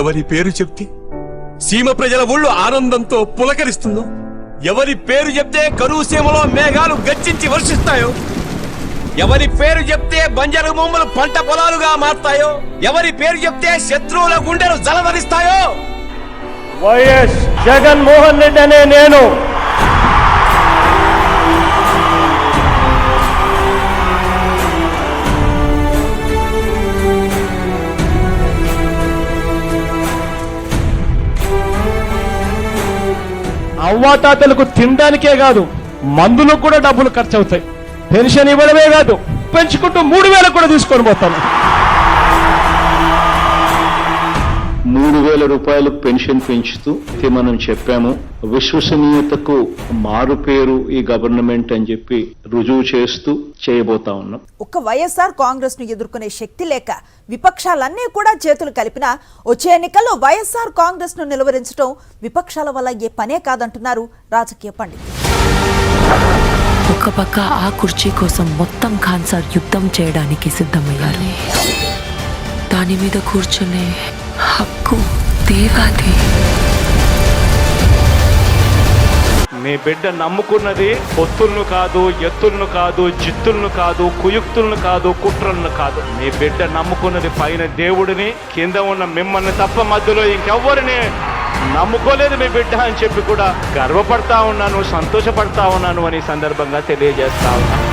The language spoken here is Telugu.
ఎవరి పేరు చెప్తే? సీమ ప్రజల ఒళ్ళు ఆనందంతో పులకరిస్తుందో? ఎవరి పేరు చెప్తే కరువు సీమలో మేఘాలు గర్జించి వర్షిస్తాయో? ఎవరి పేరు చెప్తే బంజరు బొమ్మలు పంట పొలాలుగా మారుతాయో? ఎవరి పేరు చెప్తే శత్రువుల గుండెలు జలధరిస్తాయో? వైఎస్ జగన్మోహన్ రెడ్డి అనే నేను అవ్వాతాతలకు తినడానికే కాదు మందులకు కూడా డబ్బులు ఖర్చు అవుతాయి పెన్షన్ ఇవ్వడమే కాదు పెంచుకుంటూ మూడు వేలకు కూడా తీసుకొని పోతాను మూడు వేల రూపాయలు పెన్షన్ పెంచుతూ ఇది మనం చెప్పాము. విశ్వసనీయతకు మారు పేరు ఈ గవర్నమెంట్ అని చెప్పి రుజువు చేస్తూ చేయబోతా ఉన్నాం. ఒక్క వైఎస్ఆర్ కాంగ్రెస్ను ఎదుర్కొనే శక్తి లేక విపక్షాలన్నీ కూడా చేతులు కలిపినా వచ్చే ఎన్నికల్లో వైఎస్ఆర్ కాంగ్రెస్ను నిలువరించడం విపక్షాల వల్ల ఏ పనే కాదంటున్నారు రాజకీయ పండితులు. ఒక పక్క ఆ కుర్చీ కోసం మొత్తం ఖాన్సార్ యుద్ధం చేయడానికి సిద్ధమయ్యారు. దాని మీద కూర్చునే హక్కు దేవాది. మీ బిడ్డ నమ్ముకున్నది పొత్తులను కాదు ఎత్తులను కాదు జిత్తులను కాదు కుయుక్తులను కాదు కుట్రలను కాదు. మీ బిడ్డ నమ్ముకున్నది పైన దేవుడిని కింద ఉన్న మిమ్మల్ని తప్ప మధ్యలో ఇంకెవ్వరిని నమ్ముకోలేదు మీ బిడ్డ అని చెప్పి కూడా గర్వపడతా ఉన్నాను సంతోషపడతా ఉన్నాను అని సందర్భంగా తెలియజేస్తా ఉన్నాను